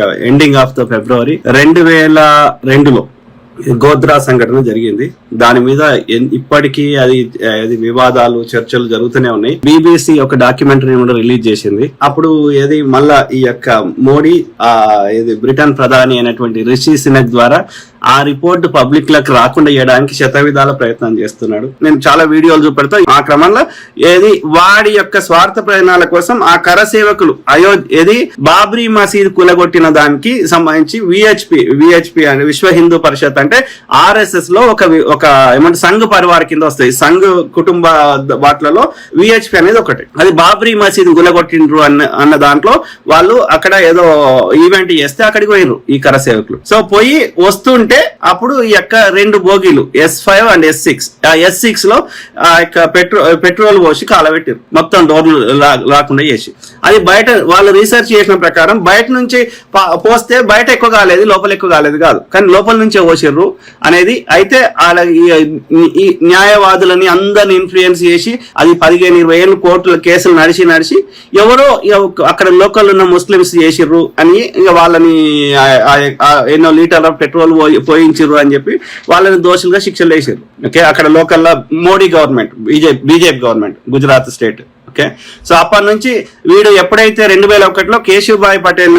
Ending of the ఫిబ్రవరి రెండు వేల రెండులో గోద్రా సంఘటన జరిగింది. దాని మీద ఇప్పటికీ అది అది వివాదాలు చర్చలు జరుగుతూనే ఉన్నాయి. బీబీసీ ఒక డాక్యుమెంటరీ కూడా రిలీజ్ చేసింది. అప్పుడు ఏది మళ్ళా ఈ యొక్క మోడీ ఆ ఇది బ్రిటన్ ప్రధాని అయినటువంటి రిషి సినక్ ద్వారా ఆ రిపోర్ట్ పబ్లిక్లకు రాకుండా చేయడానికి శతవిధాల ప్రయత్నం చేస్తున్నాడు. నేను చాలా వీడియోలు చూపెడతా. ఆ క్రమంలో ఏది వాడి యొక్క స్వార్థ ప్రయోజనాల కోసం ఆ కర సేవకులు అయో ఏది బాబ్రీ మసీద్ కూలగొట్టిన దానికి సంబంధించి విహెచ్పి విహెచ్పి అంటే విశ్వ హిందూ పరిషత్ అంటే ఆర్ఎస్ఎస్లో ఒక ఒక ఏమంటే సంఘ్ పరివార్ కింద వస్తాయి. సంఘ్ కుటుంబ వాట్లలో వాటిలలో విహెచ్పి అనేది ఒకటి. అది బాబ్రీ మసీద్ గులగొట్టిండ్రు అన్న అన్న దాంట్లో వాళ్ళు అక్కడ ఏదో ఈవెంట్ చేస్తే అక్కడికి పోయినరు ఈ కర సేవకులు. సో పోయి వస్తుంటే అప్పుడు ఈ యొక్క రెండు బోగీలు S five and S six ఆ ఎస్ సిక్స్లో ఆ యొక్క పెట్రోల్ పెట్రోల్ పోసి కాలబెట్టారు. మొత్తం డోర్లు రాకుండా చేసి. అది బయట వాళ్ళు రీసెర్చ్ చేసిన ప్రకారం బయట నుంచి పోస్తే బయట ఎక్కువ కాలేదు లోపల ఎక్కువ కాలేదు కాదు. కానీ లోపల నుంచే పోసిర్రు అనేది అయితే వాళ్ళ ఈ- న్యాయవాదులని అందరిని ఇన్ఫ్లుయెన్స్ చేసి అది పదిహేను ఇరవై ఏళ్ళు కోర్టుల కేసులు నడిచి నడిచి ఎవరో అక్కడ లోకల్ ఉన్న ముస్లిమ్స్ చేసిర్రు అని ఇక వాళ్ళని ఎన్నో లీటర్ల పెట్రోల్ పోయించారు అని చెప్పి వాళ్ళని దోషులుగా శిక్షలు వేసారు ఓకే? అక్కడ local Modi government BJP BJP government Gujarat state. Okay? So అప్పటి నుంచి వీడు ఎప్పుడైతే రెండు వేల ఒకటిలో కేశుభాయ్ పటేల్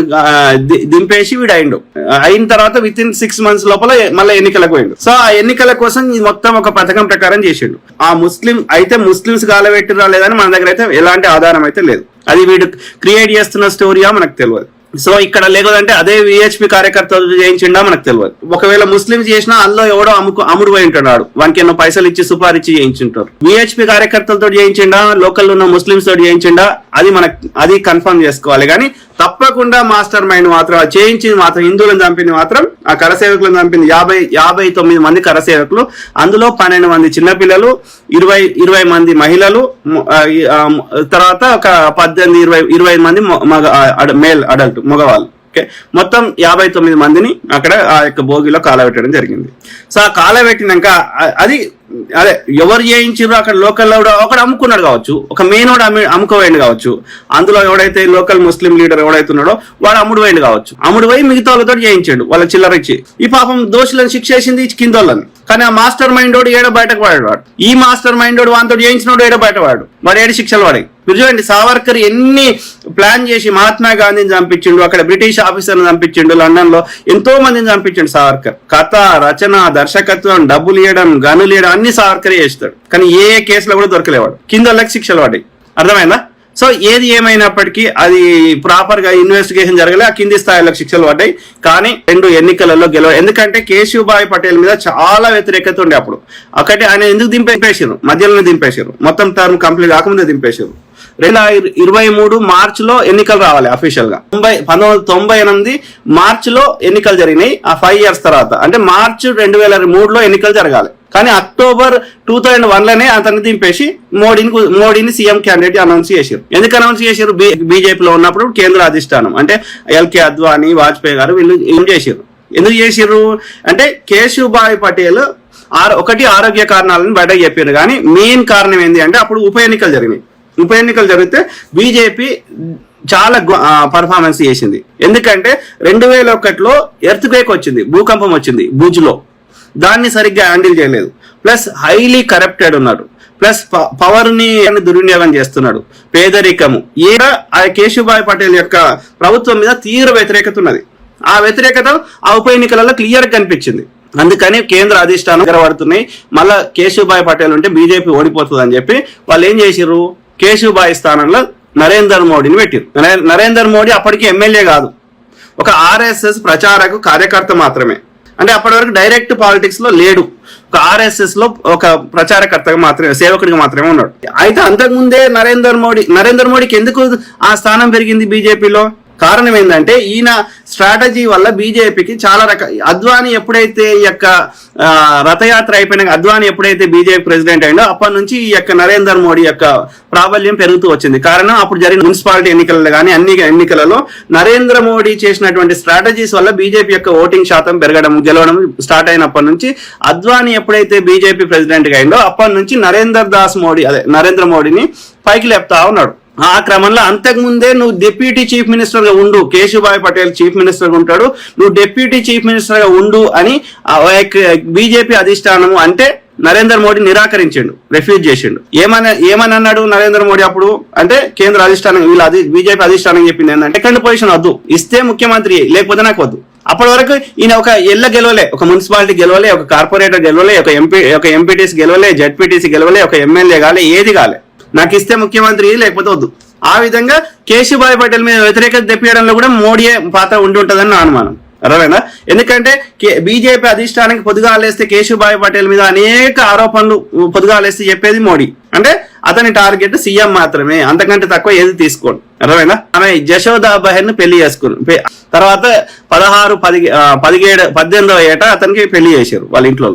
ది- దింపేసి వీడు అయిండు. అయిన తర్వాత విత్ ఇన్ సిక్స్ మంత్స్ లోపల మళ్ళీ ఎన్నికలకు పోయిండు. సో ఆ ఎన్నికల కోసం ఇది మొత్తం ఒక పథకం ప్రకారం చేసిండు. ఆ ముస్లిం అయితే ముస్లిమ్స్ గాలబెట్టిరా లేదని మన దగ్గర అయితే ఎలాంటి ఆధారం అయితే లేదు. అది వీడు క్రియేట్ చేస్తున్న స్టోరీయా మనకు తెలియదు సో ఇక్కడ లేదంటే అదే విహెచ్పి కార్యకర్త చేయించిండా మనకు తెలియదు ఒకవేళ ముస్లిం చేసినా అందులో ఎవడో అమ్ముకు అమ్ముడు పోయి ఉంటాడు వానికి ఎన్నో పైసలు ఇచ్చి సుపారిచ్చి చేయించుంటారు. విహెచ్పి కార్యకర్తలతో చేయించిండా లోకల్ ఉన్న ముస్లింస్ తోటి చేయించిండా అది మనకు అది కన్ఫర్మ్ చేసుకోవాలి. కానీ తప్పకుండా మాస్టర్ మైండ్ మాత్రం ఆ చేయించింది మాత్రం హిందువులను చంపింది మాత్రం ఆ కరసేవకులను చంపింది యాభై యాభై తొమ్మిది మంది కరసేవకులు. అందులో పన్నెండు మంది చిన్నపిల్లలు ఇరవై ఇరవై మంది మహిళలు తర్వాత ఒక పద్దెనిమిది ఇరవై ఇరవై మంది మగ మేల్ అడల్ట్ మగవాళ్ళు. ఓకే? మొత్తం యాభై తొమ్మిది మందిని అక్కడ ఆ యొక్క భోగిలో కాలబెట్టడం జరిగింది. సో ఆ కాలబెట్టినాక అది అదే ఎవరు చేయించారు అక్కడ లోకల్ ఒకడు అమ్ముకున్నాడు కావచ్చు ఒక మెయిన్ వాడు అమ్మి అమ్ముకోవేయండి కావచ్చు అందులో ఎవడైతే లోకల్ ముస్లిం లీడర్ ఎవడైతే ఉన్నాడో వాడు అమ్ముడు వేయండి కావచ్చు. అమ్ముడు పోయి మిగతా వాళ్ళతో చేయించాడు వాళ్ళ చిల్లర ఇచ్చి. ఈ పాపం దోషులను శిక్ష వేసింది కింద వాళ్ళని కానీ ఆ మాస్టర్ మైండ్ వాడు ఏడ బయటకు పడాడు వాడు ఈ మాస్టర్ మైండ్ వాడు వాంతో చేయించినోడు ఏడ బయట వాడు వాడు ఏడు శిక్షలు వాడాయి మీరు చూడండి సావర్కర్ ఎన్ని ప్లాన్ చేసి మహాత్మా గాంధీని చంపించిండు అక్కడ బ్రిటిష్ ఆఫీసర్ని చంపించిండు లండన్లో ఎంతో మందిని చంపించిండు సావర్కర్. కథ రచన దర్శకత్వం డబ్బులు ఇవ్వడం గనులు ఇవ్వడం అన్ని సావర్కర్ చేస్తాడు. కానీ ఏ కేసులో కూడా దొరకలేవాడు. కింద వాళ్ళకి శిక్షలు పడ్డాయి. అర్థమైందా? సో ఏది ఏమైనప్పటికీ అది ప్రాపర్గా ఇన్వెస్టిగేషన్ జరగలే ఆ కింది స్థాయిలో శిక్షలు పడ్డాయి. కానీ రెండు ఎన్నికలలో గెలవ ఎందుకంటే కేశవభాయ్ పటేల్ మీద చాలా వ్యతిరేకత ఉండే అప్పుడు. ఒకటి ఆయన ఎందుకు దింపేసారు మధ్యలోనే దింపేశారు మొత్తం టర్మ్ కంప్లీట్ కాకముందే దింపేశారు రెండు ఇరవై మూడు మార్చ్లో ఎన్నికలు రావాలి అఫీషియల్గా. తొంభై పంతొమ్మిది వందల తొంభై ఎనిమిది మార్చ్లో ఎన్నికలు జరిగినాయి ఆ ఫైవ్ ఇయర్స్ తర్వాత. అంటే మార్చ్ రెండు వేల మూడులో ఎన్నికలు జరగాలి. కానీ అక్టోబర్ టూ థౌజండ్ వన్లోనే అతన్ని దింపేసి మోడీని మోడీని సీఎం క్యాండిడేట్ అనౌన్స్ చేశారు. ఎందుకు అనౌన్స్ చేశారు? బీజేపీలో ఉన్నప్పుడు కేంద్ర అధిష్టానం. అంటే ఎల్కే అద్వానీ వాజ్పేయి గారు వీళ్ళు ఏం చేశారు? ఎందుకు చేశారు? అంటే కేశుభాయ్ పటేల్ ఒకటి ఆరోగ్య కారణాలను బయటకు చెప్పారు. కానీ మెయిన్ కారణం ఏంటి అంటే అప్పుడు ఉప ఎన్నికలు జరిగినాయి. ఉప ఎన్నికలు జరిగితే బీజేపీ చాలా పర్ఫార్మెన్స్ చేసింది. ఎందుకంటే రెండు వేల ఒకటిలో ఎర్త్ క్వేక్ వచ్చింది భూకంపం వచ్చింది భుజ్లో దాన్ని సరిగ్గా హ్యాండిల్ చేయలేదు. ప్లస్ హైలీ కరప్టెడ్ ఉన్నాడు ప్లస్ పవర్ని దుర్వినియోగం చేస్తున్నాడు. పేదరికము. ఏ ఆ కేశుభాయ్ పటేల్ యొక్క ప్రభుత్వం మీద తీవ్ర వ్యతిరేకత ఉన్నది. ఆ వ్యతిరేకత ఆ ఉప ఎన్నికలలో క్లియర్ కనిపించింది. అందుకని కేంద్ర అధిష్టానం ఎగరబడుతున్నాయి మళ్ళా కేశుభాయ్ పటేల్ ఉంటే బీజేపీ ఓడిపోతుంది అని చెప్పి వాళ్ళు ఏం చేసిర్రు? కేశుభాయ్ స్థానంలో నరేందర్ మోడీని పెట్టారు. నరేందర్ మోడీ అప్పటికి ఎమ్మెల్యే కాదు. ఒక ఆర్ఎస్ఎస్ ప్రచారకు కార్యకర్త మాత్రమే. అంటే అప్పటి వరకు డైరెక్ట్ పాలిటిక్స్లో లేడు. ఒక ఆర్ఎస్ఎస్లో ఒక ప్రచారకర్తగా మాత్రమే సేవకుడిగా మాత్రమే ఉన్నాడు. అయితే అంతకుముందే నరేందర్ మోడీ నరేందర్ మోడీకి ఎందుకు ఆ స్థానం పెరిగింది బీజేపీలో? కారణం ఏంటంటే ఈయన స్ట్రాటజీ వల్ల బీజేపీకి చాలా రక అద్వానీ ఎప్పుడైతే ఈ యొక్క రథయాత్ర అయిపోయిన అద్వానీ ఎప్పుడైతే బీజేపీ ప్రెసిడెంట్ అయిందో అప్పటి నుంచి ఈ యొక్క నరేంద్ర మోడీ యొక్క ప్రాబల్యం పెరుగుతూ వచ్చింది. కారణం అప్పుడు జరిగిన మున్సిపాలిటీ ఎన్నికలలో కానీ అన్ని ఎన్నికలలో నరేంద్ర మోడీ చేసినటువంటి స్ట్రాటజీస్ వల్ల బీజేపీ యొక్క ఓటింగ్ శాతం పెరగడం గెలవడం స్టార్ట్ అయినప్పటి నుంచి అద్వానీ ఎప్పుడైతే బీజేపీ ప్రెసిడెంట్గా అయిందో అప్పటి నుంచి నరేందర్ దాస్ మోడీ అదే నరేంద్ర మోడీని పైకి లేపుతా ఉన్నాడు. ఆ క్రమంలో అంతకుముందే నువ్వు డిప్యూటీ చీఫ్ మినిస్టర్గా ఉండు కేశుభాయ్ పటేల్ చీఫ్ మినిస్టర్గా ఉంటాడు నువ్వు డిప్యూటీ చీఫ్ మినిస్టర్గా ఉండు అని బీజేపీ అధిష్టానము అంటే నరేంద్ర మోడీ నిరాకరించిండు రిఫ్యూజ్ చేసిండు. ఏమని ఏమని అన్నాడు నరేంద్ర మోడీ అప్పుడు? అంటే కేంద్ర అధిష్టానం వీళ్ళ అది బీజేపీ అధిష్టానం చెప్పింది ఏంటంటే సెకండ్ పొజిషన్ వద్దు ఇస్తే ముఖ్యమంత్రి లేకపోతే నాకు వద్దు. అప్పటి వరకు ఈయన ఒక ఎల్ల గెలవలే ఒక మున్సిపాలిటీ గెలవలే ఒక కార్పొరేటర్ గెలవలే ఒక ఎంపీ ఒక ఎంపీటీసీ గెలవలే జడ్పీటీసీ గెలవలే ఒక ఎమ్మెల్యే కాలే ఏది కాలే. నాకు ఇస్తే ముఖ్యమంత్రి లేకపోతే వద్దు. ఆ విధంగా కేశుభాయ్ పటేల్ మీద వ్యతిరేకత తెప్పియడంలో కూడా మోడీ పాత్ర ఉండి ఉంటుందని నా అనుమానం. అర్థమైనా ఎందుకంటే బీజేపీ అధిష్టానానికి పొదుగాలేస్తే కేశుభాయ్ పటేల్ మీద అనేక ఆరోపణలు పొదుగాలేస్తే చెప్పేది మోడీ. అంటే అతని టార్గెట్ సీఎం మాత్రమే అంతకంటే తక్కువ ఏది తీసుకోండి. అర్థమైనా ఆమె జశోదా బహెన్ పెళ్ళి చేసుకుని తర్వాత పదహారు పది పదిహేడు పద్దెనిమిదవ ఏట అతనికి పెళ్ళి చేశారు వాళ్ళ ఇంట్లో.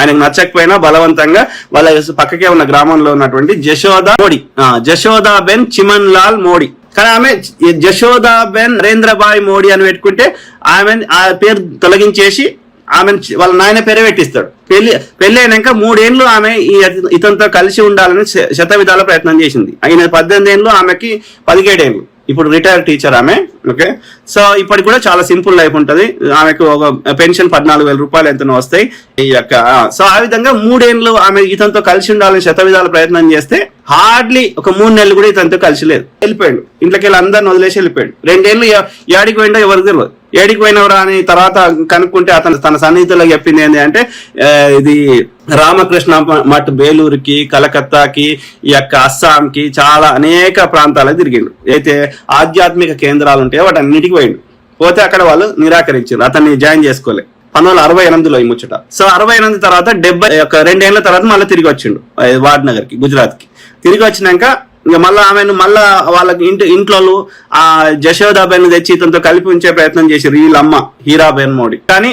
ఆయనకు నచ్చకపోయినా బలవంతంగా వాళ్ళ పక్కకే ఉన్న గ్రామంలో ఉన్నటువంటి జశోదా మోడీ. ఆ, జశోదా బెన్ చిమన్ లాల్ మోడీ. కానీ ఆమె జశోదా బెన్ నరేంద్రబాయ్ మోడీ అని పెట్టుకుంటే ఆమె ఆ పేరు తొలగించేసి ఆమె వాళ్ళ నాయన పేరే పెట్టిస్తాడు. పెళ్ళి పెళ్ళి అయినాక మూడేళ్ళు ఆమె ఈ ఇతనితో కలిసి ఉండాలని శత విధాల ప్రయత్నం చేసింది. ఆయన పద్దెనిమిది ఏళ్ళు ఆమెకి పదిహేడేళ్ళు ఇప్పుడు రిటైర్ టీచర్ ఆమె ఓకే సో ఇప్పటికి కూడా చాలా సింపుల్ లైఫ్ ఉంటది. ఆమెకు ఒక పెన్షన్ పద్నాలుగు వేల రూపాయలు ఎంతనో వస్తాయి. ఈ యొక్క సో ఆ విధంగా మూడేళ్ళు ఆమె ఇతనితో కలిసి ఉండాలని శత విధాల ప్రయత్నం చేస్తే హార్డ్లీ ఒక మూడు నెలలు కూడా ఇతనితో కలిసి లేదు. వెళ్ళిపోయాడు. ఇంట్లోకి వెళ్ళి అందరిని వదిలేసి వెళ్ళిపోయాడు. రెండేళ్ళు ఏడికి పోయిండో ఎవరికి తెలియదు ఏడికి పోయినవరా అని తర్వాత కనుక్కుంటే అతను తన సన్నిహితులకు చెప్పింది ఏంటి అంటే ఇది రామకృష్ణ మ- మఠ్ బేలూరుకి కలకత్తాకి ఈ యొక్క అస్సాంకి చాలా అనేక ప్రాంతాలకు తిరిగిండు. అయితే ఆధ్యాత్మిక కేంద్రాలు ఉంటాయో వాటి అన్నిటికి పోయిండు. పోతే అక్కడ వాళ్ళు నిరాకరించారు అతన్ని జాయిన్ చేసుకోలే. పంతొమ్మిది వందల అరవై ఎనిమిదిలో ఈ ముచ్చట. సో అరవై ఎనిమిది తర్వాత డెబ్బై ఒక రెండేళ్ళ తర్వాత మళ్ళీ తిరిగి వచ్చిండు వార్డ్ నగర్కి గుజరాత్కి. తిరిగి వచ్చినాక ఇంకా మళ్ళీ ఆమెను మళ్ళా వాళ్ళకి ఇంటి ఇంట్లో ఆ జశోదాబేన్ తెచ్చి ఇతనితో కలిపి ఉంచే ప్రయత్నం చేశారు వీళ్ళమ్మ హీరాబేన్ మోడీ. కానీ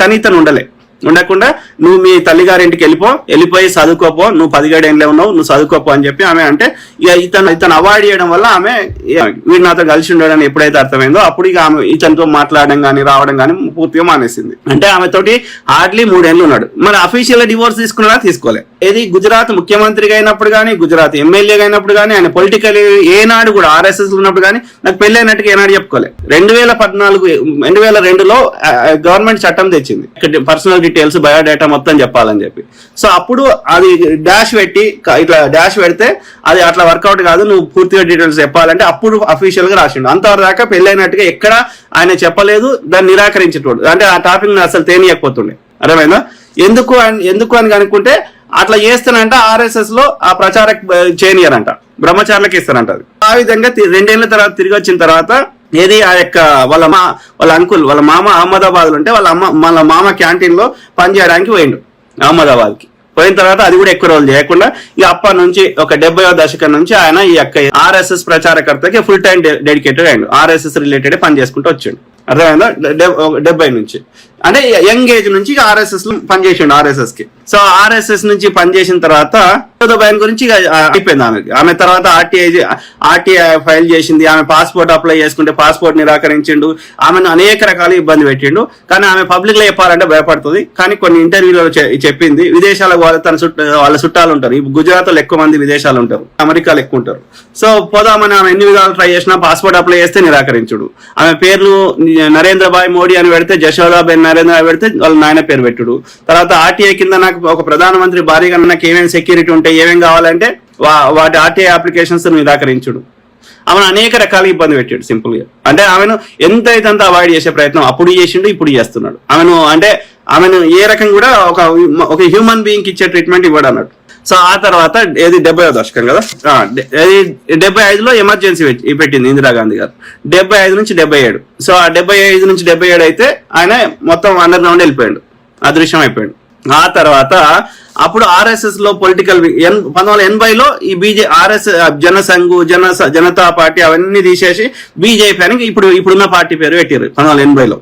కానీ ఇతను ఉండలే. ఉండకుండా నువ్వు మీ తల్లిగారింటికి వెళ్ళిపో వెళ్ళిపోయి చదువుకోపో నువ్వు పదిహేడేళ్ళే ఉన్నావు నువ్వు చదువుకోపో అని చెప్పి ఆమె అంటే ఇక ఇతను ఇతను అవాయిడ్ చేయడం వల్ల ఆమె ఇక వీడు నాతో కలిసి ఉండడం ఎప్పుడైతే అర్థమైందో అప్పుడు ఇక ఆమె ఇతనితో మాట్లాడడం కానీ రావడం కానీ పూర్తిగా మానేసింది. అంటే ఆమె తోటి హార్డ్లీ మూడేళ్ళు ఉన్నాడు. మరి అఫీషియల్ డివోర్స్ తీసుకున్నాడా? తీసుకోలే. ఏది? గుజరాత్ ముఖ్యమంత్రిగా అయినప్పుడు కానీ గుజరాత్ ఎమ్మెల్యేగా అయినప్పుడు కానీ ఆయన పొలిటికల్ ఏనాడు కూడా ఆర్ఎస్ఎస్ ఉన్నప్పుడు కానీ నాకు పెళ్ళి అయినట్టుగా ఏనాడు చెప్పుకోలే. రెండు వేల పద్నాలుగు రెండు వేల రెండులో గవర్నమెంట్ చట్టం తెచ్చింది. పర్సనల్ డీటెయిల్స్ బయోడేటా మొత్తం చెప్పాలని చెప్పి. సో అప్పుడు అది డాష్ పెట్టి ఇట్లా డాష్ పెడితే అది అట్లా వర్కౌట్ కాదు నువ్వు పూర్తిగా డీటెయిల్స్ చెప్పాలంటే అప్పుడు అఫీషియల్గా రాసిండు. అంతవరకు దాకా పెళ్ళైనట్టుగా ఎక్కడ ఆయన చెప్పలేదు దాన్ని నిరాకరించేటోడు. అంటే ఆ టాపిక్ అసలు తేనియకపోతుండే. అర్థమైందా? ఎందుకు అని ఎందుకు అని కనుక్కుంటే అట్లా చేస్తానంట ఆర్ఎస్ఎస్లో ఆ ప్రచార చేయనియరంట బ్రహ్మచారులకు ఇస్తారంట ఆ విధంగా రెండేళ్ళ తర్వాత తిరిగి వచ్చిన తర్వాత ఏది ఆ యొక్క వాళ్ళ మా వాళ్ళ అంకుల్ వాళ్ళ మామ అహ్మదాబాద్లో ఉంటే వాళ్ళ అమ్మ వాళ్ళ మామ క్యాంటీన్లో పనిచేయడానికి పోయిండు అహ్మదాబాద్కి పోయిన తర్వాత అది కూడా ఎక్కువ రోజులు చేయకుండా ఇక అప్పటి నుంచి ఒక డెబ్బై దశకం నుంచి ఆయన ఈ యొక్క ఆర్ఎస్ఎస్ ప్రచారకర్తకి ఫుల్ టైం డెడికేటెడ్ అయ్యిండు. ఆర్ఎస్ఎస్ రిలేటెడ్ పని చేసుకుంటూ వచ్చాడు. అర్థమైందా? డెబ్బై నుంచి. అంటే యంగ్ ఏజ్ నుంచి ఆర్ఎస్ఎస్లో పనిచేసిండు ఆర్ఎస్ఎస్కి. సో ఆర్ఎస్ఎస్ నుంచి పనిచేసిన తర్వాత భయన్ గురించి అయిపోయింది ఆమెకి. ఆమె తర్వాత ఆర్టీఐ ఆర్టీఐ ఫైల్ చేసింది. ఆమె పాస్పోర్ట్ అప్లై చేసుకుంటే పాస్పోర్ట్ నిరాకరించిండు. ఆమెను అనేక రకాల ఇబ్బంది పెట్టిండు. కానీ ఆమె పబ్లిక్లో చెప్పాలంటే భయపడుతుంది. కానీ కొన్ని ఇంటర్వ్యూలో చెప్పింది. విదేశాలకు వాళ్ళ తన చుట్ట వాళ్ళ చుట్టాలు ఉంటారు. గుజరాత్లో ఎక్కువ మంది విదేశాలు ఉంటారు. అమెరికాలో ఎక్కువ ఉంటారు. సో పోదామని ఆమె ఎన్ని విధాలు ట్రై చేసినా పాస్పోర్ట్ అప్లై చేస్తే నిరాకరించుడు. ఆమె పేర్లు నరేంద్ర భాయ్ మోడీ అని పెడితే జశోదాబెన్ నరేంద్ర పెడితే వాళ్ళ నాయన పేరు పెట్టుడు. తర్వాత ఆర్టీఐ కింద నాకు ఒక ప్రధానమంత్రి భారీగా నాకు ఏమేమి సెక్యూరిటీ ఉంటాయి ఏమేమి కావాలంటే వా- వాటి ఆర్టీఐ అప్లికేషన్స్ నిరాకరించుడు. ఆమెను అనేక రకాల ఇబ్బంది పెట్టాడు సింపుల్గా అంటే ఆమెను ఎంత అయితే అంత అవాయిడ్ చేసే ప్రయత్నం అప్పుడు చేసిండు ఇప్పుడు చేస్తున్నాడు. ఆమెను అంటే ఆమెను ఏ రకం కూడా ఒక ఒక హ్యూమన్ బీయింగ్ ఇచ్చే ట్రీట్మెంట్ ఇవ్వడు అన్నట్టు సో ఆ తర్వాత ఏది డెబ్బై దశకం కదా? ఆ, ఏది డెబ్బై ఐదులో ఎమర్జెన్సీ పెట్టింది ఇందిరాగాంధీ గారు. డెబ్బై ఐదు నుంచి డెబ్బై ఏడు. సో ఆ డెబ్బై ఐదు నుంచి డెబ్బై ఏడు అయితే ఆయన మొత్తం అండర్ గ్రౌండ్ వెళ్ళిపోయాడు. అదృశ్యం అయిపోయాడు. ఆ తర్వాత అప్పుడు ఆర్ఎస్ఎస్లో పొలిటికల్ ఎన్ పంతొమ్మిది వందల ఎనభైలో ఈ బీజే ఆర్ఎస్ జనసంఘు జన జనతా పార్టీ అవన్నీ తీసేసి బీజేపీ అని ఇప్పుడు ఇప్పుడున్న పార్టీ పేరు పెట్టారు పంతొమ్మిది వందల ఎనభైలో.